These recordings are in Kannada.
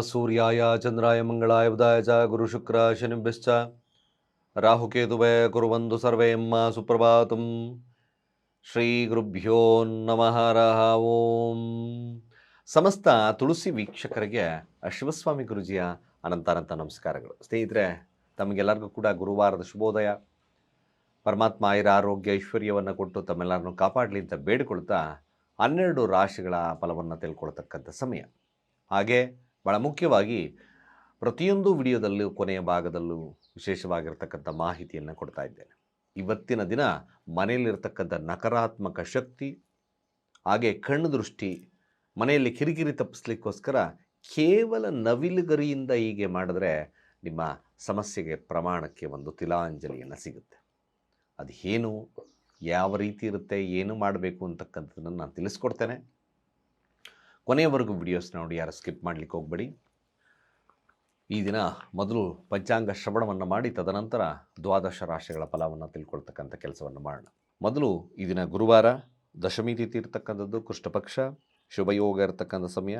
ಸೂರ್ಯಾಯ, ಚಂದ್ರಾಯ ಮಂಗಳಾಯ, ಬುಧಾಯ ಚ, ಗುರು ಶುಕ್ರ ಶನಿಭ್ಯಶ್ಚ ರಾಹುಕೇತುವೇ ಕುರುವಂದು ಸರ್ವೇ ಎಮ್ಮ ಸುಪ್ರಭಾತುಂ. ಶ್ರೀ ಗುರುಭ್ಯೋ ನಮಃ ಓಂ. ಸಮಸ್ತ ತುಳಸಿ ವೀಕ್ಷಕರಿಗೆ, ಶಿವಸ್ವಾಮಿ ಗುರುಜಿಯ ಅನಂತಾನಂತ ನಮಸ್ಕಾರಗಳು. ಸ್ನೇಹಿತರೆ, ತಮಗೆಲ್ಲರಿಗೂ ಕೂಡ ಗುರುವಾರದ ಶುಭೋದಯ. ಪರಮಾತ್ಮ ಆಯುರ ಆರೋಗ್ಯ ಐಶ್ವರ್ಯವನ್ನು ಕೊಟ್ಟು ತಮ್ಮೆಲ್ಲರನ್ನು ಕಾಪಾಡಲಿ ಅಂತ ಬೇಡಿಕೊಳ್ತಾ ಹನ್ನೆರಡು ರಾಶಿಗಳ ಫಲವನ್ನು ತಿಳ್ಕೊಳ್ತಕ್ಕಂಥ ಸಮಯ. ಹಾಗೆ ಭಾಳ ಮುಖ್ಯವಾಗಿ ಪ್ರತಿಯೊಂದು ವಿಡಿಯೋದಲ್ಲೂ ಕೊನೆಯ ಭಾಗದಲ್ಲೂ ವಿಶೇಷವಾಗಿರ್ತಕ್ಕಂಥ ಮಾಹಿತಿಯನ್ನು ಕೊಡ್ತಾ ಇದ್ದೇನೆ. ಇವತ್ತಿನ ದಿನ ಮನೆಯಲ್ಲಿರ್ತಕ್ಕಂಥ ನಕಾರಾತ್ಮಕ ಶಕ್ತಿ, ಹಾಗೆ ಕಣ್ಣು ದೃಷ್ಟಿ, ಮನೆಯಲ್ಲಿ ಕಿರಿಕಿರಿ ತಪ್ಪಿಸ್ಲಿಕ್ಕೋಸ್ಕರ ಕೇವಲ ನವಿಲುಗರಿಯಿಂದ ಹೀಗೆ ಮಾಡಿದ್ರೆ ನಿಮ್ಮ ಸಮಸ್ಯೆಗೆ ಪ್ರಮಾಣಕ್ಕೆ ಒಂದು ತಿಲಾಂಜಲಿಯನ್ನು ಸಿಗುತ್ತೆ. ಅದು ಏನು ಯಾವ ರೀತಿ ಇರುತ್ತೆ, ಏನು ಮಾಡಬೇಕು ಅಂತಕ್ಕಂಥದ್ದನ್ನು ನಾನು ತಿಳಿಸ್ಕೊಡ್ತೇನೆ. ಕೊನೆಯವರೆಗೂ ವಿಡಿಯೋಸ್ ನೋಡಿ, ಯಾರು ಸ್ಕಿಪ್ ಮಾಡಲಿಕ್ಕೆ ಹೋಗಬೇಡಿ. ಈ ದಿನ ಮೊದಲು ಪಂಚಾಂಗ ಶ್ರವಣವನ್ನು ಮಾಡಿ, ತದನಂತರ ದ್ವಾದಶ ರಾಶಿಗಳ ಫಲವನ್ನು ತಿಳ್ಕೊಳ್ತಕ್ಕಂಥ ಕೆಲಸವನ್ನು ಮಾಡೋಣ. ಮೊದಲು ಈ ದಿನ ಗುರುವಾರ, ದಶಮಿ ತಿಥಿ ಇರ್ತಕ್ಕಂಥದ್ದು, ಕೃಷ್ಣಪಕ್ಷ, ಶುಭಯೋಗ ಇರತಕ್ಕಂಥ ಸಮಯ.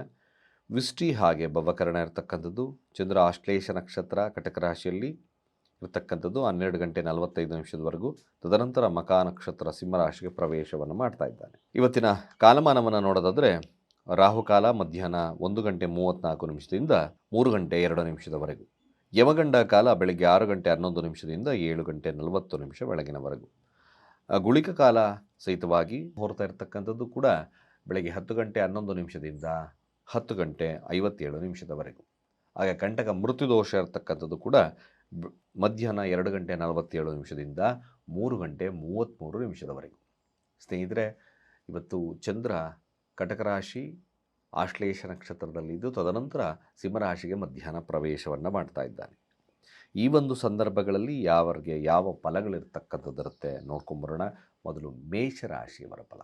ವಿಷ್ಟಿ ಹಾಗೆ ಭವಕರಣ ಇರತಕ್ಕಂಥದ್ದು, ಚಂದ್ರ ಆಶ್ಲೇಷ ನಕ್ಷತ್ರ, ಕಟಕ ರಾಶಿಯಲ್ಲಿ ಇರತಕ್ಕಂಥದ್ದು ಹನ್ನೆರಡು ಗಂಟೆ ನಲವತ್ತೈದು ನಿಮಿಷದವರೆಗೂ. ತದನಂತರ ಮಕಾ ನಕ್ಷತ್ರ ಸಿಂಹರಾಶಿಗೆ ಪ್ರವೇಶವನ್ನು ಮಾಡ್ತಾ ಇದ್ದಾನೆ. ಇವತ್ತಿನ ಕಾಲಮಾನವನ್ನು ನೋಡೋದಾದರೆ ರಾಹುಕಾಲ ಮಧ್ಯಾಹ್ನ ಒಂದು ಗಂಟೆ ಮೂವತ್ತ್ನಾಲ್ಕು ನಿಮಿಷದಿಂದ ಮೂರು ಗಂಟೆ ಎರಡು ನಿಮಿಷದವರೆಗೂ. ಯಮಗಂಡ ಕಾಲ ಬೆಳಗ್ಗೆ ಆರು ಗಂಟೆ ಹನ್ನೊಂದು ನಿಮಿಷದಿಂದ ಏಳು ಗಂಟೆ ನಲವತ್ತು ನಿಮಿಷ ಬೆಳಗಿನವರೆಗೂ. ಗುಳಿಕ ಕಾಲ ಸಹಿತವಾಗಿ ಹೊರತಾ ಇರತಕ್ಕಂಥದ್ದು ಕೂಡ ಬೆಳಗ್ಗೆ ಹತ್ತು ಗಂಟೆ ಹನ್ನೊಂದು ನಿಮಿಷದಿಂದ ಹತ್ತು ಗಂಟೆ ಐವತ್ತೇಳು ನಿಮಿಷದವರೆಗೂ. ಹಾಗೆ ಕಂಟಕ ಮೃತ್ಯುದೋಷ ಇರತಕ್ಕಂಥದ್ದು ಕೂಡ ಮಧ್ಯಾಹ್ನ ಎರಡು ಗಂಟೆ ನಲವತ್ತೇಳು ನಿಮಿಷದಿಂದ ಮೂರು ಗಂಟೆ ಮೂವತ್ತ್ಮೂರು ನಿಮಿಷದವರೆಗೂ. ಸ್ನೇಹಿತರೆ, ಇವತ್ತು ಚಂದ್ರ ಕಟಕ ರಾಶಿ ಆಶ್ಲೇಷ ನಕ್ಷತ್ರದಲ್ಲಿದ್ದು ತದನಂತರ ಸಿಂಹರಾಶಿಗೆ ಮಧ್ಯಾಹ್ನ ಪ್ರವೇಶವನ್ನು ಮಾಡ್ತಾ ಇದ್ದಾನೆ. ಈ ಒಂದು ಸಂದರ್ಭಗಳಲ್ಲಿ ಯಾವರಿಗೆ ಯಾವ ಫಲಗಳಿರ್ತಕ್ಕಂಥದ್ದಿರುತ್ತೆ ನೋಡ್ಕೊಂಬರೋಣ ಮೊದಲು ಮೇಷರಾಶಿಯವರ ಫಲ.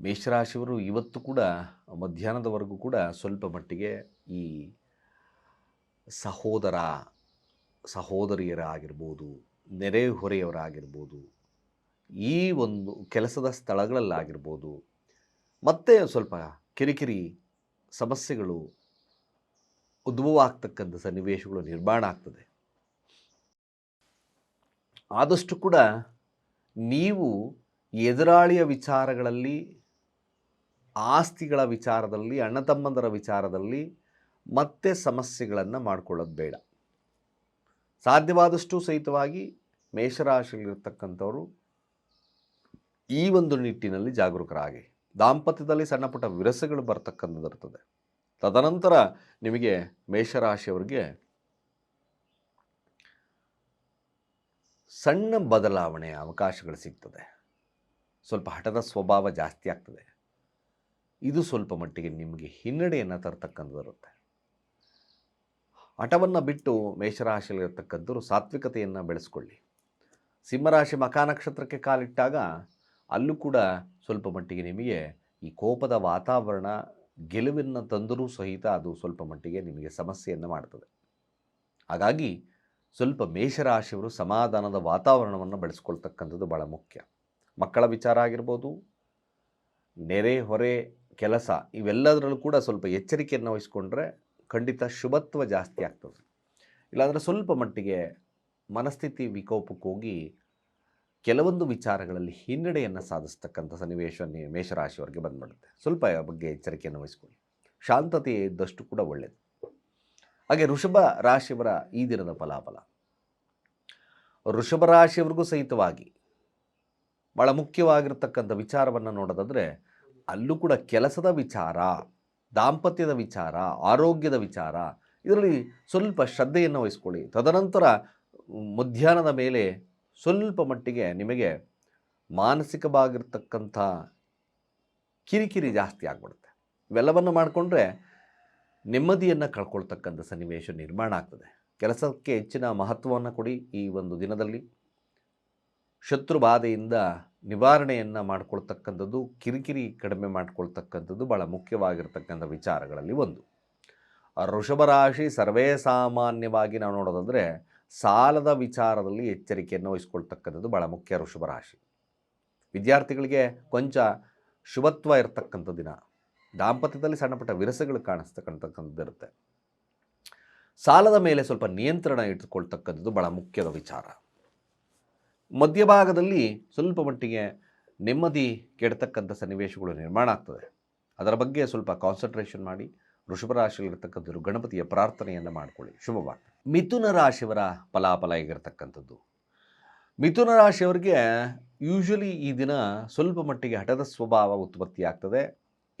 ಮೇಷರಾಶಿಯವರು ಇವತ್ತು ಕೂಡ ಮಧ್ಯಾಹ್ನದವರೆಗೂ ಕೂಡ ಸ್ವಲ್ಪ ಮಟ್ಟಿಗೆ ಈ ಸಹೋದರ, ಸಹೋದರಿಯರಾಗಿರ್ಬೋದು, ನೆರೆಹೊರೆಯವರಾಗಿರ್ಬೋದು ಈ ಒಂದು ಕೆಲಸದ ಸ್ಥಳಗಳಲ್ಲಾಗಿರ್ಬೋದು, ಮತ್ತೆ ಸ್ವಲ್ಪ ಕಿರಿಕಿರಿ ಸಮಸ್ಯೆಗಳು ಉದ್ಭವ ಆಗ್ತಕ್ಕಂಥ ಸನ್ನಿವೇಶಗಳು ನಿರ್ಮಾಣ ಆಗ್ತದೆ. ಆದಷ್ಟು ಕೂಡ ನೀವು ಎದುರಾಳಿಯ ವಿಚಾರಗಳಲ್ಲಿ, ಆಸ್ತಿಗಳ ವಿಚಾರದಲ್ಲಿ ಅಣ್ಣ ತಮ್ಮಂದರ ವಿಚಾರದಲ್ಲಿ ಮತ್ತೆ ಸಮಸ್ಯೆಗಳನ್ನು ಮಾಡಿಕೊಳ್ಳೋದು ಬೇಡ. ಸಾಧ್ಯವಾದಷ್ಟು ಸಹಿತವಾಗಿ ಮೇಷರಾಶಿಯಲ್ಲಿರ್ತಕ್ಕಂಥವರು ಈ ಒಂದು ನಿಟ್ಟಿನಲ್ಲಿ ಜಾಗರೂಕರಾಗಿ. ದಾಂಪತ್ಯದಲ್ಲಿ ಸಣ್ಣ ಪುಟ್ಟ ವಿರಸಗಳು ಬರ್ತಕ್ಕಂಥದ್ದಿರ್ತದೆ ತದನಂತರ ನಿಮಗೆ ಮೇಷರಾಶಿಯವರಿಗೆ ಸಣ್ಣ ಬದಲಾವಣೆಯ ಅವಕಾಶಗಳು ಸಿಗ್ತದೆ. ಸ್ವಲ್ಪ ಹಠದ ಸ್ವಭಾವ ಜಾಸ್ತಿ ಆಗ್ತದೆ. ಇದು ಸ್ವಲ್ಪ ಮಟ್ಟಿಗೆ ನಿಮಗೆ ಹಿನ್ನಡೆಯನ್ನು ತರ್ತಕ್ಕಂಥದ್ದಿರುತ್ತೆ ಹಠವನ್ನು ಬಿಟ್ಟು ಮೇಷರಾಶಿಯಲ್ಲಿರ್ತಕ್ಕಂಥವ್ರು ಸಾತ್ವಿಕತೆಯನ್ನು ಬೆಳೆಸ್ಕೊಳ್ಳಿ. ಸಿಂಹರಾಶಿ ಮಕಾನಕ್ಷತ್ರಕ್ಕೆ ಕಾಲಿಟ್ಟಾಗ ಅಲ್ಲೂ ಕೂಡ ಸ್ವಲ್ಪ ಮಟ್ಟಿಗೆ ನಿಮಗೆ ಈ ಕೋಪದ ವಾತಾವರಣ ಗೆಲುವನ್ನು ತಂದರೂ ಸಹಿತ ಅದು ಸ್ವಲ್ಪ ಮಟ್ಟಿಗೆ ನಿಮಗೆ ಸಮಸ್ಯೆಯನ್ನು ಮಾಡ್ತದೆ. ಹಾಗಾಗಿ ಸ್ವಲ್ಪ ಮೇಷರಾಶಿಯವರು ಸಮಾಧಾನದ ವಾತಾವರಣವನ್ನು ಬೆಳೆಸ್ಕೊಳ್ತಕ್ಕಂಥದ್ದು ಭಾಳ ಮುಖ್ಯ. ಮಕ್ಕಳ ವಿಚಾರ ಆಗಿರ್ಬೋದು, ನೆರೆ, ಹೊರೆ, ಕೆಲಸ ಇವೆಲ್ಲದರಲ್ಲೂ ಕೂಡ ಸ್ವಲ್ಪ ಎಚ್ಚರಿಕೆಯನ್ನು ವಹಿಸ್ಕೊಂಡ್ರೆ ಖಂಡಿತ ಶುಭತ್ವ ಜಾಸ್ತಿ ಆಗ್ತದೆ. ಇಲ್ಲಾಂದರೆ ಸ್ವಲ್ಪ ಮಟ್ಟಿಗೆ ಮನಸ್ಥಿತಿ ವಿಕೋಪಕ್ಕೆ ಹೋಗಿ ಕೆಲವೊಂದು ವಿಚಾರಗಳಲ್ಲಿ ಹಿನ್ನಡೆಯನ್ನು ಸಾಧಿಸ್ತಕ್ಕಂಥ ಸನ್ನಿವೇಶ ಮೇಷರಾಶಿಯವರಿಗೆ ಬಂದ್ಬಿಡುತ್ತೆ. ಸ್ವಲ್ಪ ಬಗ್ಗೆ ಎಚ್ಚರಿಕೆಯನ್ನು ವಹಿಸ್ಕೊಳ್ಳಿ. ಶಾಂತತೆ ಇದ್ದಷ್ಟು ಕೂಡ ಒಳ್ಳೆಯದು ಹಾಗೆ ಋಷಭ ರಾಶಿಯವರ ಈ ದಿನದ ಫಲಾಫಲ. ಋಷಭ ರಾಶಿಯವರಿಗೂ ಸಹಿತವಾಗಿ ಭಾಳ ಮುಖ್ಯವಾಗಿರ್ತಕ್ಕಂಥ ವಿಚಾರವನ್ನು ನೋಡೋದಾದರೆ ಅಲ್ಲೂ ಕೂಡ ಕೆಲಸದ ವಿಚಾರ, ದಾಂಪತ್ಯದ ವಿಚಾರ, ಆರೋಗ್ಯದ ವಿಚಾರ, ಇದರಲ್ಲಿ ಸ್ವಲ್ಪ ಶ್ರದ್ಧೆಯನ್ನು ವಹಿಸ್ಕೊಳ್ಳಿ. ತದನಂತರ ಮಧ್ಯಾಹ್ನದ ಮೇಲೆ ಸ್ವಲ್ಪ ಮಟ್ಟಿಗೆ ನಿಮಗೆ ಮಾನಸಿಕವಾಗಿರ್ತಕ್ಕಂಥ ಕಿರಿಕಿರಿ ಜಾಸ್ತಿ ಆಗ್ಬಿಡುತ್ತೆ. ಇವೆಲ್ಲವನ್ನು ಮಾಡಿಕೊಂಡ್ರೆ ನೆಮ್ಮದಿಯನ್ನು ಕಳ್ಕೊಳ್ತಕ್ಕಂಥ ಸನ್ನಿವೇಶ ನಿರ್ಮಾಣ ಆಗ್ತದೆ. ಕೆಲಸಕ್ಕೆ ಹೆಚ್ಚಿನ ಮಹತ್ವವನ್ನು ಕೊಡಿ ಈ ಒಂದು ದಿನದಲ್ಲಿ. ಶತ್ರು ಬಾಧೆಯಿಂದ ನಿವಾರಣೆಯನ್ನು ಮಾಡ್ಕೊಳ್ತಕ್ಕಂಥದ್ದು, ಕಿರಿಕಿರಿ ಕಡಿಮೆ ಮಾಡ್ಕೊಳ್ತಕ್ಕಂಥದ್ದು ಭಾಳ ಮುಖ್ಯವಾಗಿರ್ತಕ್ಕಂಥ ವಿಚಾರಗಳಲ್ಲಿ ಒಂದು. ವೃಷಭ ರಾಶಿ ಸರ್ವೇ ಸಾಮಾನ್ಯವಾಗಿ ನಾವು ನೋಡೋದಾದರೆ ಸಾಲದ ವಿಚಾರದಲ್ಲಿ ಎಚ್ಚರಿಕೆಯನ್ನು ವಹಿಸ್ಕೊಳ್ತಕ್ಕಂಥದ್ದು ಭಾಳ ಮುಖ್ಯ ರಾಶಿ. ವಿದ್ಯಾರ್ಥಿಗಳಿಗೆ ಕೊಂಚ ಶುಭತ್ವ ಇರತಕ್ಕಂಥ ದಿನ. ದಾಂಪತ್ಯದಲ್ಲಿ ಸಣ್ಣಪುಟ್ಟ ವಿರಸಗಳು ಕಾಣಿಸ್ತಕ್ಕಂಥಕ್ಕಂಥದ್ದು ಇರುತ್ತೆ. ಸಾಲದ ಮೇಲೆ ಸ್ವಲ್ಪ ನಿಯಂತ್ರಣ ಇಟ್ಟುಕೊಳ್ತಕ್ಕಂಥದ್ದು ಭಾಳ ಮುಖ್ಯದ ವಿಚಾರ. ಮಧ್ಯಭಾಗದಲ್ಲಿ ಸ್ವಲ್ಪ ಮಟ್ಟಿಗೆ ನೆಮ್ಮದಿ ಕೆಡ್ತಕ್ಕಂಥ ಸನ್ನಿವೇಶಗಳು ನಿರ್ಮಾಣ ಆಗ್ತದೆ. ಅದರ ಬಗ್ಗೆ ಸ್ವಲ್ಪ ಕಾನ್ಸಂಟ್ರೇಷನ್ ಮಾಡಿ ವೃಷಭ ರಾಶಿಯಲ್ಲಿರ್ತಕ್ಕಂಥದ್ದು ಗಣಪತಿಯ ಪ್ರಾರ್ಥನೆಯನ್ನು ಮಾಡಿಕೊಳ್ಳಿ. ಶುಭವಾಗ್ತದೆ ಮಿಥುನ ರಾಶಿಯವರ ಫಲಾಫಲ ಹೇಗಿರ್ತಕ್ಕಂಥದ್ದು? ಮಿಥುನ ರಾಶಿಯವರಿಗೆ ಯೂಶ್ವಲಿ ಈ ದಿನ ಸ್ವಲ್ಪ ಮಟ್ಟಿಗೆ ಹಠದ ಸ್ವಭಾವ ಉತ್ಪತ್ತಿ ಆಗ್ತದೆ.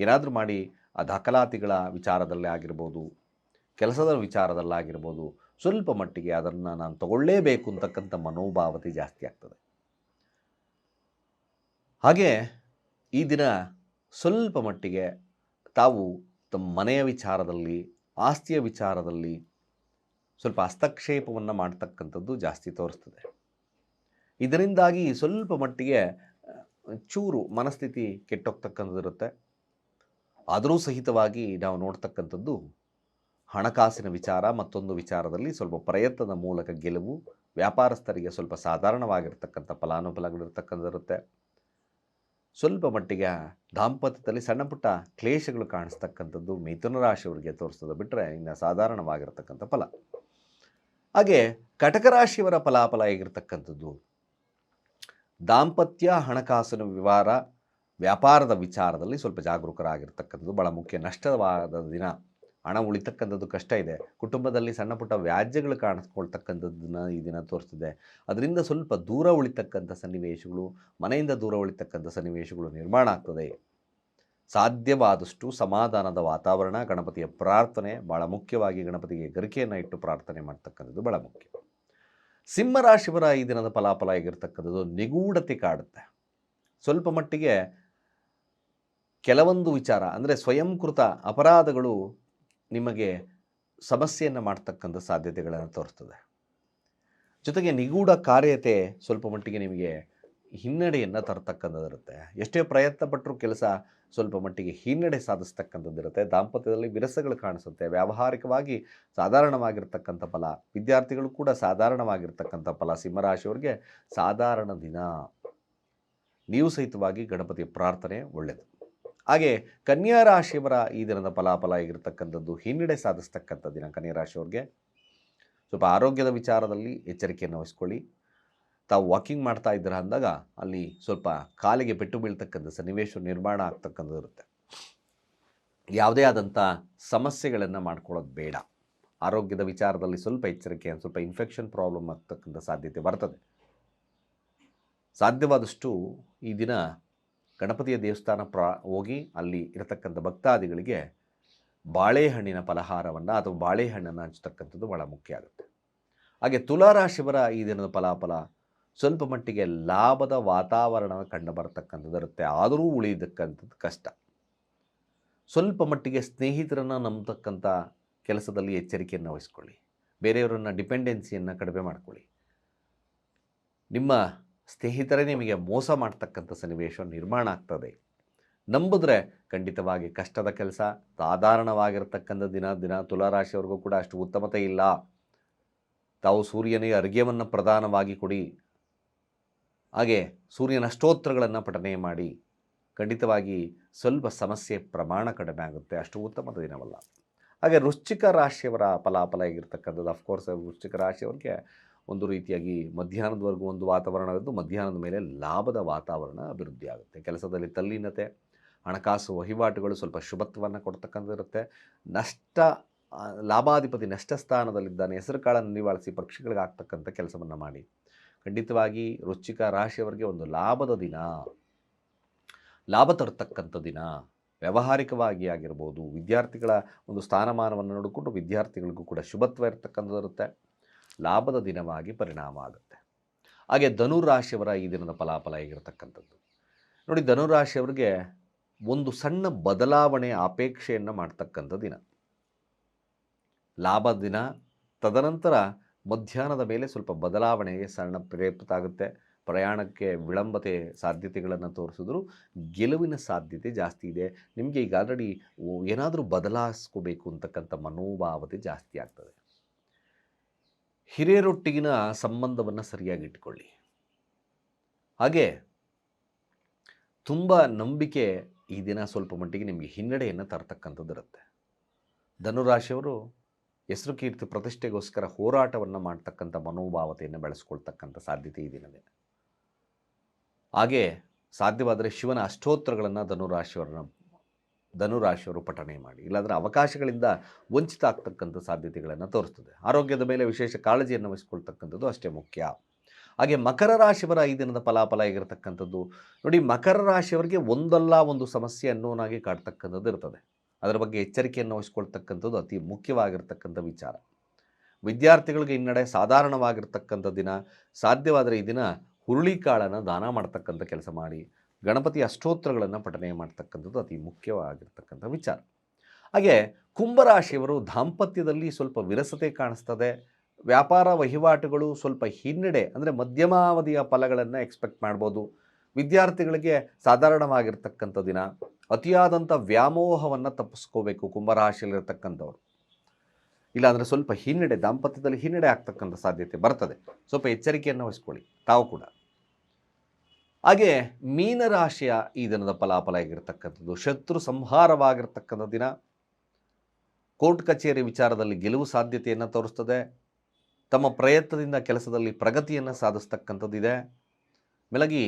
ಏನಾದರೂ ಮಾಡಿ ಆ ದಾಖಲಾತಿಗಳ ವಿಚಾರದಲ್ಲೇ ಆಗಿರ್ಬೋದು, ಕೆಲಸದ ವಿಚಾರದಲ್ಲಾಗಿರ್ಬೋದು ಸ್ವಲ್ಪ ಮಟ್ಟಿಗೆ ಅದನ್ನು ನಾನು ತಗೊಳ್ಳೇಬೇಕು ಅಂತಕ್ಕಂಥ ಮನೋಭಾವತೆ ಜಾಸ್ತಿ ಆಗ್ತದೆ. ಹಾಗೆ ಈ ದಿನ ಸ್ವಲ್ಪ ಮಟ್ಟಿಗೆ ತಾವು ತಮ್ಮ ಮನೆಯ ವಿಚಾರದಲ್ಲಿ, ಆಸ್ತಿಯ ವಿಚಾರದಲ್ಲಿ ಸ್ವಲ್ಪ ಹಸ್ತಕ್ಷೇಪವನ್ನು ಮಾಡ್ತಕ್ಕಂಥದ್ದು ಜಾಸ್ತಿ ತೋರಿಸ್ತದೆ. ಇದರಿಂದಾಗಿ ಸ್ವಲ್ಪ ಮಟ್ಟಿಗೆ ಚೂರು ಮನಸ್ಥಿತಿ ಕೆಟ್ಟೋಗ್ತಕ್ಕಂಥದ್ದಿರುತ್ತೆ. ಆದರೂ ಸಹಿತವಾಗಿ ನಾವು ನೋಡ್ತಕ್ಕಂಥದ್ದು ಹಣಕಾಸಿನ ವಿಚಾರ, ಮತ್ತೊಂದು ವಿಚಾರದಲ್ಲಿ ಸ್ವಲ್ಪ ಪ್ರಯತ್ನದ ಮೂಲಕ ಗೆಲುವು, ವ್ಯಾಪಾರಸ್ಥರಿಗೆ ಸ್ವಲ್ಪ ಸಾಧಾರಣವಾಗಿರ್ತಕ್ಕಂಥ ಫಲಾನುಫಲಗಳಿರ್ತಕ್ಕಂಥದ್ದಿರುತ್ತೆ ಸ್ವಲ್ಪ ಮಟ್ಟಿಗೆ ದಾಂಪತ್ಯದಲ್ಲಿ ಸಣ್ಣ ಪುಟ್ಟ ಕ್ಲೇಶಗಳು ಕಾಣಿಸ್ತಕ್ಕಂಥದ್ದು ಮಿಥುನ ರಾಶಿಯವರಿಗೆ ತೋರಿಸ್ತದೆ ಬಿಟ್ಟರೆ ಇನ್ನು ಸಾಧಾರಣವಾಗಿರ್ತಕ್ಕಂಥ ಫಲ. ಹಾಗೆ ಕಟಕ ರಾಶಿಯವರ ಫಲಾಫಲ ಹೇಗಿರ್ತಕ್ಕಂಥದ್ದು? ದಾಂಪತ್ಯ, ಹಣಕಾಸಿನ ವ್ಯವಹಾರ ವ್ಯಾಪಾರದ ವಿಚಾರದಲ್ಲಿ ಸ್ವಲ್ಪ ಜಾಗರೂಕರಾಗಿರ್ತಕ್ಕಂಥದ್ದು ಭಾಳ ಮುಖ್ಯ. ನಷ್ಟವಾದ ದಿನ. ಹಣ ಉಳಿತಕ್ಕಂಥದ್ದು ಕಷ್ಟ ಇದೆ. ಕುಟುಂಬದಲ್ಲಿ ಸಣ್ಣ ಪುಟ್ಟ ವ್ಯಾಜ್ಯಗಳು ಕಾಣಿಸ್ಕೊಳ್ತಕ್ಕಂಥದ್ದನ್ನ ಈ ದಿನ ತೋರಿಸ್ತಿದೆ. ಅದರಿಂದ ಸ್ವಲ್ಪ ದೂರ ಉಳಿತಕ್ಕಂಥ ಸನ್ನಿವೇಶಗಳು, ಮನೆಯಿಂದ ದೂರ ಉಳಿತಕ್ಕಂಥ ಸನ್ನಿವೇಶಗಳು ನಿರ್ಮಾಣ ಆಗ್ತದೆ. ಸಾಧ್ಯವಾದಷ್ಟು ಸಮಾಧಾನದ ವಾತಾವರಣ, ಗಣಪತಿಯ ಪ್ರಾರ್ಥನೆ ಭಾಳ ಮುಖ್ಯವಾಗಿ ಗಣಪತಿಗೆ ಗರಿಕೆಯನ್ನು ಇಟ್ಟು ಪ್ರಾರ್ಥನೆ ಮಾಡ್ತಕ್ಕಂಥದ್ದು ಭಾಳ ಮುಖ್ಯ. ಸಿಂಹರಾಶಿವರ ಈ ದಿನದ ಫಲಾಫಲ ಆಗಿರ್ತಕ್ಕಂಥದ್ದು ನಿಗೂಢತೆ ಕಾಡುತ್ತೆ. ಸ್ವಲ್ಪ ಮಟ್ಟಿಗೆ ಕೆಲವೊಂದು ವಿಚಾರ, ಅಂದರೆ ಸ್ವಯಂಕೃತ ಅಪರಾಧಗಳು ನಿಮಗೆ ಸಮಸ್ಯೆಯನ್ನು ಮಾಡ್ತಕ್ಕಂಥ ಸಾಧ್ಯತೆಗಳನ್ನು ತೋರಿಸ್ತದೆ ಜೊತೆಗೆ ನಿಗೂಢ ಕಾರ್ಯತೆ ಸ್ವಲ್ಪ ಮಟ್ಟಿಗೆ ನಿಮಗೆ ಹಿನ್ನಡೆಯನ್ನು ತರತಕ್ಕಂಥದ್ದಿರುತ್ತೆ. ಎಷ್ಟೇ ಪ್ರಯತ್ನ ಪಟ್ಟರೂ ಕೆಲಸ ಸ್ವಲ್ಪ ಮಟ್ಟಿಗೆ ಹಿನ್ನಡೆ ಸಾಧಿಸ್ತಕ್ಕಂಥದ್ದಿರುತ್ತೆ. ದಾಂಪತ್ಯದಲ್ಲಿ ವಿರಸಗಳು ಕಾಣಿಸುತ್ತೆ. ವ್ಯಾವಹಾರಿಕವಾಗಿ ಸಾಧಾರಣವಾಗಿರ್ತಕ್ಕಂಥ ಫಲ, ವಿದ್ಯಾರ್ಥಿಗಳು ಕೂಡ ಸಾಧಾರಣವಾಗಿರ್ತಕ್ಕಂಥ ಫಲ, ಸಿಂಹರಾಶಿಯವ್ರಿಗೆ ಸಾಧಾರಣ ದಿನ. ನೀವು ಸಹಿತವಾಗಿ ಗಣಪತಿ ಪ್ರಾರ್ಥನೆ ಒಳ್ಳೆಯದು ಹಾಗೆ ಕನ್ಯಾ ರಾಶಿಯವರ ಈ ದಿನದ ಫಲಾಫಲ ಆಗಿರ್ತಕ್ಕಂಥದ್ದು ಹಿನ್ನಡೆ ಸಾಧಿಸ್ತಕ್ಕಂಥ ದಿನ ಕನ್ಯಾ ರಾಶಿಯವ್ರಿಗೆ. ಸ್ವಲ್ಪ ಆರೋಗ್ಯದ ವಿಚಾರದಲ್ಲಿ ಎಚ್ಚರಿಕೆಯನ್ನು ವಹಿಸ್ಕೊಳ್ಳಿ. ತಾವು ವಾಕಿಂಗ್ ಮಾಡ್ತಾ ಇದ್ದೀರ ಅಂದಾಗ ಅಲ್ಲಿ ಸ್ವಲ್ಪ ಕಾಲಿಗೆ ಪೆಟ್ಟು ಬೀಳ್ತಕ್ಕಂಥ ಸನ್ನಿವೇಶ ನಿರ್ಮಾಣ ಆಗ್ತಕ್ಕಂಥದ್ದು ಇರುತ್ತೆ. ಯಾವುದೇ ಆದಂಥ ಸಮಸ್ಯೆಗಳನ್ನು ಮಾಡ್ಕೊಳ್ಳೋದು ಬೇಡ. ಆರೋಗ್ಯದ ವಿಚಾರದಲ್ಲಿ ಸ್ವಲ್ಪ ಎಚ್ಚರಿಕೆ, ಸ್ವಲ್ಪ ಇನ್ಫೆಕ್ಷನ್ ಪ್ರಾಬ್ಲಮ್ ಆಗ್ತಕ್ಕಂಥ ಸಾಧ್ಯತೆ ಬರ್ತದೆ. ಸಾಧ್ಯವಾದಷ್ಟು ಈ ದಿನ ಗಣಪತಿಯ ದೇವಸ್ಥಾನ ಪ್ರ, ಹೋಗಿ ಅಲ್ಲಿ ಇರತಕ್ಕಂಥ ಭಕ್ತಾದಿಗಳಿಗೆ ಬಾಳೆಹಣ್ಣಿನ ಫಲಹಾರವನ್ನು ಅಥವಾ ಬಾಳೆಹಣ್ಣನ್ನು ಹಂಚತಕ್ಕಂಥದ್ದು ಭಾಳ ಮುಖ್ಯ ಆಗುತ್ತೆ. ಹಾಗೆ ತುಲಾರಾಶಿವರ ಈ ದಿನದ ಫಲಾಫಲ ಸ್ವಲ್ಪ ಮಟ್ಟಿಗೆ ಲಾಭದ ವಾತಾವರಣ ಕಂಡು ಬರತಕ್ಕಂಥದ್ದು ಇರುತ್ತೆ. ಆದರೂ ಉಳಿಯತಕ್ಕಂಥದ್ದು ಕಷ್ಟ. ಸ್ವಲ್ಪ ಮಟ್ಟಿಗೆ ಸ್ನೇಹಿತರನ್ನು ನಂಬತಕ್ಕಂಥ ಕೆಲಸದಲ್ಲಿ ಎಚ್ಚರಿಕೆಯನ್ನು ವಹಿಸ್ಕೊಳ್ಳಿ. ಬೇರೆಯವರನ್ನು ಡಿಪೆಂಡೆನ್ಸಿಯನ್ನು ಕಡಿಮೆ ಮಾಡಿಕೊಳ್ಳಿ. ನಿಮ್ಮ ಸ್ನೇಹಿತರೇ, ನಿಮಗೆ ಮೋಸ ಮಾಡ್ತಕ್ಕಂಥ ಸನ್ನಿವೇಶ ನಿರ್ಮಾಣ ಆಗ್ತದೆ. ನಂಬಿದ್ರೆ ಖಂಡಿತವಾಗಿ ಕಷ್ಟದ ಕೆಲಸ, ಸಾಧಾರಣವಾಗಿರ್ತಕ್ಕಂಥ ದಿನ ದಿನ ತುಲಾರಾಶಿಯವ್ರಿಗೂ ಕೂಡ ಅಷ್ಟು ಉತ್ತಮತೆ ಇಲ್ಲ. ತಾವು ಸೂರ್ಯನಿಗೆ ಅರ್ಘ್ಯವನ್ನು ಪ್ರಧಾನವಾಗಿ ಕೊಡಿ. ಹಾಗೆ ಸೂರ್ಯನ ಸ್ತೋತ್ರಗಳನ್ನು ಪಠನೆ ಮಾಡಿ. ಖಂಡಿತವಾಗಿ ಸ್ವಲ್ಪ ಸಮಸ್ಯೆ ಪ್ರಮಾಣ ಕಡಿಮೆ ಆಗುತ್ತೆ, ಅಷ್ಟು ಉತ್ತಮದ ದಿನವಲ್ಲ. ಹಾಗೆ ವೃಶ್ಚಿಕ ರಾಶಿಯವರ ಫಲಾಫಲ ಆಗಿರ್ತಕ್ಕಂಥದ್ದು ಅಫ್ಕೋರ್ಸ್ ವೃಶ್ಚಿಕ ರಾಶಿಯವರಿಗೆ ಒಂದು ರೀತಿಯಾಗಿ ಮಧ್ಯಾಹ್ನದವರೆಗೂ ಒಂದು ವಾತಾವರಣ ಇದ್ದು ಮಧ್ಯಾಹ್ನದ ಮೇಲೆ ಲಾಭದ ವಾತಾವರಣ ಅಭಿವೃದ್ಧಿ ಆಗುತ್ತೆ. ಕೆಲಸದಲ್ಲಿ ತಲ್ಲೀನತೆ, ಹಣಕಾಸು ವಹಿವಾಟುಗಳು ಸ್ವಲ್ಪ ಶುಭತ್ವವನ್ನು ಕೊಡ್ತಕ್ಕಂಥದ್ದಿರುತ್ತೆ. ನಷ್ಟ ಲಾಭಾಧಿಪತಿ ನಷ್ಟ ಸ್ಥಾನದಲ್ಲಿದ್ದಾನೆ, ಹೆಸರು ಕಾಳನ್ನು ನಿವಾಳಿಸಿ ಪಕ್ಷಿಗಳಿಗೆ ಆಗ್ತಕ್ಕಂಥ ಕೆಲಸವನ್ನು ಮಾಡಿ. ಖಂಡಿತವಾಗಿ ರುಚಿಕ ರಾಶಿಯವರಿಗೆ ಒಂದು ಲಾಭದ ದಿನ, ಲಾಭ ತರ್ತಕ್ಕಂಥ ದಿನ, ವ್ಯಾವಹಾರಿಕವಾಗಿ ಆಗಿರ್ಬೋದು, ವಿದ್ಯಾರ್ಥಿಗಳ ಒಂದು ಸ್ಥಾನಮಾನವನ್ನು ನೋಡಿಕೊಂಡು ವಿದ್ಯಾರ್ಥಿಗಳಿಗೂ ಕೂಡ ಶುಭತ್ವ ಇರತಕ್ಕಂಥದ್ದಿರುತ್ತೆ. ಲಾಭದ ದಿನವಾಗಿ ಪರಿಣಾಮ ಆಗುತ್ತೆ. ಹಾಗೆ ಧನುರಾಶಿಯವರ ಈ ದಿನದ ಫಲಾಫಲ ಹೇಗಿರತಕ್ಕಂಥದ್ದು? ನೋಡಿ, ಧನುರಾಶಿಯವರಿಗೆ ಒಂದು ಸಣ್ಣ ಬದಲಾವಣೆ ಅಪೇಕ್ಷೆಯನ್ನು ಮಾಡ್ತಕ್ಕಂಥ ದಿನ. ಲಾಭ ದಿನ, ತದನಂತರ ಮಧ್ಯಾಹ್ನದ ಮೇಲೆ ಸ್ವಲ್ಪ ಬದಲಾವಣೆಗೆ ಸಣ್ಣ ಪ್ರೇರಿತ ಆಗುತ್ತೆ. ಪ್ರಯಾಣಕ್ಕೆ ವಿಳಂಬತೆ ಸಾಧ್ಯತೆಗಳನ್ನು ತೋರಿಸಿದ್ರು ಗೆಲುವಿನ ಸಾಧ್ಯತೆ ಜಾಸ್ತಿ ಇದೆ. ನಿಮಗೆ ಈಗ ಆಲ್ರೆಡಿ ಏನಾದರೂ ಬದಲಾಯಿಸ್ಕೋಬೇಕು ಅಂತಕ್ಕಂಥ ಮನೋಭಾವತೆ ಜಾಸ್ತಿ ಆಗ್ತದೆ. ಹಿರಿಯರೊಟ್ಟಿಗಿನ ಸಂಬಂಧವನ್ನು ಸರಿಯಾಗಿ ಇಟ್ಕೊಳ್ಳಿ ಹಾಗೆ ತುಂಬ ನಂಬಿಕೆ ಈ ದಿನ ಸ್ವಲ್ಪ ಮಟ್ಟಿಗೆ ನಿಮಗೆ ಹಿನ್ನಡೆಯನ್ನು ತರ್ತಕ್ಕಂಥದ್ದು ಇರುತ್ತೆ. ಧನುರಾಶಿಯವರು ಹೆಸರು ಕೀರ್ತಿ ಪ್ರತಿಷ್ಠೆಗೋಸ್ಕರ ಹೋರಾಟವನ್ನು ಮಾಡ್ತಕ್ಕಂಥ ಮನೋಭಾವತೆಯನ್ನು ಬೆಳೆಸ್ಕೊಳ್ತಕ್ಕಂಥ ಸಾಧ್ಯತೆ ಈ ದಿನವೇ. ಹಾಗೆ ಸಾಧ್ಯವಾದರೆ ಶಿವನ ಅಷ್ಟೋತ್ತರಗಳನ್ನು ಧನುರಾಶಿಯವರನ್ನ ಧನುರಾಶಿಯವರು ಪಠಣೆ ಮಾಡಿ, ಇಲ್ಲಾಂದರೆ ಅವಕಾಶಗಳಿಂದ ವಂಚಿತ ಆಗ್ತಕ್ಕಂಥ ಸಾಧ್ಯತೆಗಳನ್ನು ತೋರಿಸ್ತದೆ. ಆರೋಗ್ಯದ ಮೇಲೆ ವಿಶೇಷ ಕಾಳಜಿಯನ್ನು ವಹಿಸ್ಕೊಳ್ತಕ್ಕಂಥದ್ದು ಅಷ್ಟೇ ಮುಖ್ಯ. ಹಾಗೆ ಮಕರ ರಾಶಿಯವರ ಈ ದಿನದ ಫಲಾಫಲ ಆಗಿರತಕ್ಕಂಥದ್ದು ನೋಡಿ, ಮಕರ ರಾಶಿಯವರಿಗೆ ಒಂದಲ್ಲ ಒಂದು ಸಮಸ್ಯೆ ಅನ್ನೋನಾಗಿ ಕಾಡ್ತಕ್ಕಂಥದ್ದು ಇರ್ತದೆ. ಅದರ ಬಗ್ಗೆ ಎಚ್ಚರಿಕೆಯನ್ನು ವಹಿಸ್ಕೊಳ್ತಕ್ಕಂಥದ್ದು ಅತಿ ಮುಖ್ಯವಾಗಿರ್ತಕ್ಕಂಥ ವಿಚಾರ. ವಿದ್ಯಾರ್ಥಿಗಳಿಗೆ ಹಿನ್ನಡೆ ಸಾಧಾರಣವಾಗಿರ್ತಕ್ಕಂಥ ದಿನ, ಸಾಧ್ಯವಾದರೆ ಈ ದಿನ ಹುರುಳಿಕಾಳನ್ನು ದಾನ ಮಾಡ್ತಕ್ಕಂಥ ಕೆಲಸ ಮಾಡಿ ಗಣಪತಿ ಅಷ್ಟೋತ್ರಗಳನ್ನು ಪಠನೆ ಮಾಡ್ತಕ್ಕಂಥದ್ದು ಅತಿ ಮುಖ್ಯವಾಗಿರ್ತಕ್ಕಂಥ ವಿಚಾರ. ಹಾಗೆ ಕುಂಭರಾಶಿಯವರು ದಾಂಪತ್ಯದಲ್ಲಿ ಸ್ವಲ್ಪ ವಿರಸತೆ ಕಾಣಿಸ್ತದೆ, ವ್ಯಾಪಾರ ವಹಿವಾಟುಗಳು ಸ್ವಲ್ಪ ಹಿನ್ನಡೆ, ಅಂದರೆ ಮಧ್ಯಮಾವಧಿಯ ಫಲಗಳನ್ನು ಎಕ್ಸ್ಪೆಕ್ಟ್ ಮಾಡ್ಬೋದು. ವಿದ್ಯಾರ್ಥಿಗಳಿಗೆ ಸಾಧಾರಣವಾಗಿರ್ತಕ್ಕಂಥ ದಿನ, ಅತಿಯಾದಂಥ ವ್ಯಾಮೋಹವನ್ನು ತಪ್ಪಿಸ್ಕೋಬೇಕು ಕುಂಭರಾಶಿಯಲ್ಲಿರ್ತಕ್ಕಂಥವ್ರು. ಇಲ್ಲಾಂದರೆ ಸ್ವಲ್ಪ ಹಿನ್ನಡೆ, ದಾಂಪತ್ಯದಲ್ಲಿ ಹಿನ್ನಡೆ ಆಗ್ತಕ್ಕಂಥ ಸಾಧ್ಯತೆ ಬರ್ತದೆ. ಸ್ವಲ್ಪ ಎಚ್ಚರಿಕೆಯನ್ನು ವಹಿಸ್ಕೊಳ್ಳಿ, ತಾವು ಕೂಡ. ಹಾಗೆ ಮೀನರಾಶಿಯ ಈ ದಿನದ ಫಲಾಫಲ ಆಗಿರ್ತಕ್ಕಂಥದ್ದು ಶತ್ರು ಸಂಹಾರವಾಗಿರ್ತಕ್ಕಂಥ ದಿನ. ಕೋರ್ಟ್ ಕಚೇರಿ ವಿಚಾರದಲ್ಲಿ ಗೆಲುವು ಸಾಧ್ಯತೆಯನ್ನು ತೋರಿಸ್ತದೆ. ತಮ್ಮ ಪ್ರಯತ್ನದಿಂದ ಕೆಲಸದಲ್ಲಿ ಪ್ರಗತಿಯನ್ನು ಸಾಧಿಸ್ತಕ್ಕಂಥದ್ದಿದೆ ಮೆಲಗಿ,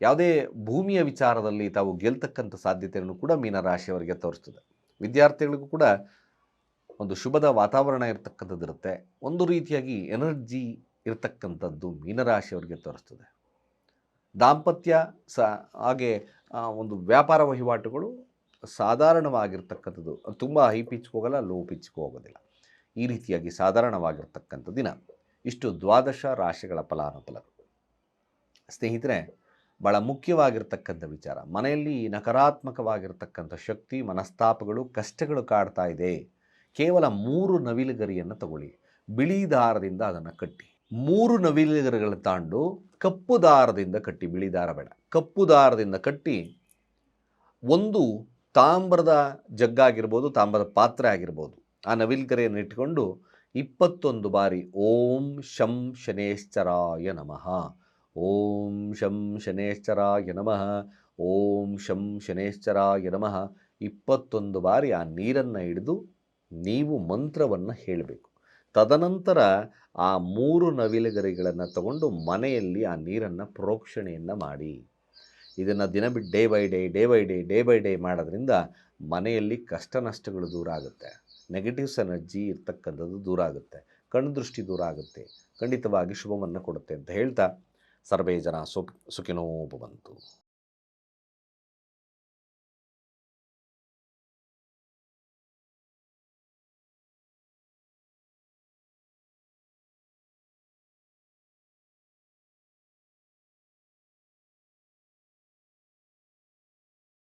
ಯಾವುದೇ ಭೂಮಿಯ ವಿಚಾರದಲ್ಲಿ ತಾವು ಗೆಲ್ತಕ್ಕಂಥ ಸಾಧ್ಯತೆಯನ್ನು ಕೂಡ ಮೀನರಾಶಿಯವರಿಗೆ ತೋರಿಸ್ತದೆ. ವಿದ್ಯಾರ್ಥಿಗಳಿಗೂ ಕೂಡ ಒಂದು ಶುಭದ ವಾತಾವರಣ ಇರತಕ್ಕಂಥದ್ದು ಇರುತ್ತೆ ಒಂದು ರೀತಿಯಾಗಿ ಎನರ್ಜಿ ಇರತಕ್ಕಂಥದ್ದು ಮೀನರಾಶಿಯವರಿಗೆ ತೋರಿಸ್ತದೆ. ದಾಂಪತ್ಯ ಸ, ಹಾಗೆ ಒಂದು ವ್ಯಾಪಾರ ವಹಿವಾಟುಗಳು ಸಾಧಾರಣವಾಗಿರ್ತಕ್ಕಂಥದ್ದು. ತುಂಬ ಹೈ ಪಿಚ್ಗೆ ಹೋಗಲ್ಲ ಲೋ ಪಿಚ್ಗೆ ಹೋಗೋದಿಲ್ಲ. ಈ ರೀತಿಯಾಗಿ ಸಾಧಾರಣವಾಗಿರ್ತಕ್ಕಂಥ ದಿನ. ಇಷ್ಟು ದ್ವಾದಶ ರಾಶಿಗಳ ಫಲಾನುಫಲಗಳು ಸ್ನೇಹಿತರೆ ಭಾಳ ಮುಖ್ಯವಾಗಿರ್ತಕ್ಕಂಥ ವಿಚಾರ. ಮನೆಯಲ್ಲಿ ನಕಾರಾತ್ಮಕವಾಗಿರ್ತಕ್ಕಂಥ ಶಕ್ತಿ, ಮನಸ್ತಾಪಗಳು, ಕಷ್ಟಗಳು ಕಾಡ್ತಾ ಇದೆ. ಕೇವಲ ಮೂರು ನವಿಲುಗರಿಯನ್ನು ತಗೊಳ್ಳಿ. ಬಿಳಿ ದಾರದಿಂದ ಅದನ್ನು ಕಟ್ಟಿ. ಮೂರು ನವಿಲುಗರಿಗಳ ತಾಂಡು ಕಪ್ಪು ದಾರದಿಂದ ಕಟ್ಟಿ, ಬಿಳಿ ದಾರ ಬೇಡ. ಕಪ್ಪು ದಾರದಿಂದ ಕಟ್ಟಿ ಒಂದು ತಾಮ್ರದ ಜಗ್ಗಾಗಿರ್ಬೋದು, ತಾಮ್ರದ ಪಾತ್ರೆ ಆಗಿರ್ಬೋದು. ಆ ನವಿಲ್ಕರೆಯನ್ನು ಇಟ್ಕೊಂಡು ಇಪ್ಪತ್ತೊಂದು ಬಾರಿ ಓಂ ಶಂ ಶನೇಶ್ಚರಾಯ ನಮಃ. ಓಂ ಶಂ ಶನೇಶ್ಚರಾಯ ನಮಃ. ಓಂ ಶಂ ಶನೇಶ್ಚರಾಯ ನಮಃ. ಇಪ್ಪತ್ತೊಂದು ಬಾರಿ ಆ ನೀರನ್ನು ಹಿಡಿದು ನೀವು ಮಂತ್ರವನ್ನು ಹೇಳಬೇಕು. ತದನಂತರ ಆ ಮೂರು ನವಿಲುಗರಿಗಳನ್ನು ತಗೊಂಡು ಮನೆಯಲ್ಲಿ ಆ ನೀರನ್ನು ಪ್ರೋಕ್ಷಣೆಯನ್ನು ಮಾಡಿ. ಇದನ್ನು ದಿನ ಬಿಟ್ಟು day by day day by day day by day ಮಾಡೋದ್ರಿಂದ ಮನೆಯಲ್ಲಿ ಕಷ್ಟ ನಷ್ಟಗಳು ದೂರ ಆಗುತ್ತೆ. ನೆಗೆಟಿವ್ಸ್ ಎನರ್ಜಿ ಇರ್ತಕ್ಕಂಥದ್ದು ದೂರ ಆಗುತ್ತೆ. ಕಣ್ಣು ದೃಷ್ಟಿ ದೂರ ಆಗುತ್ತೆ. ಖಂಡಿತವಾಗಿ ಶುಭವನ್ನು ಕೊಡುತ್ತೆ ಅಂತ ಹೇಳ್ತಾ ಸರ್ವೇ ಜನ ಸುಖ, ಸುಖಿನೋ ಬಂತು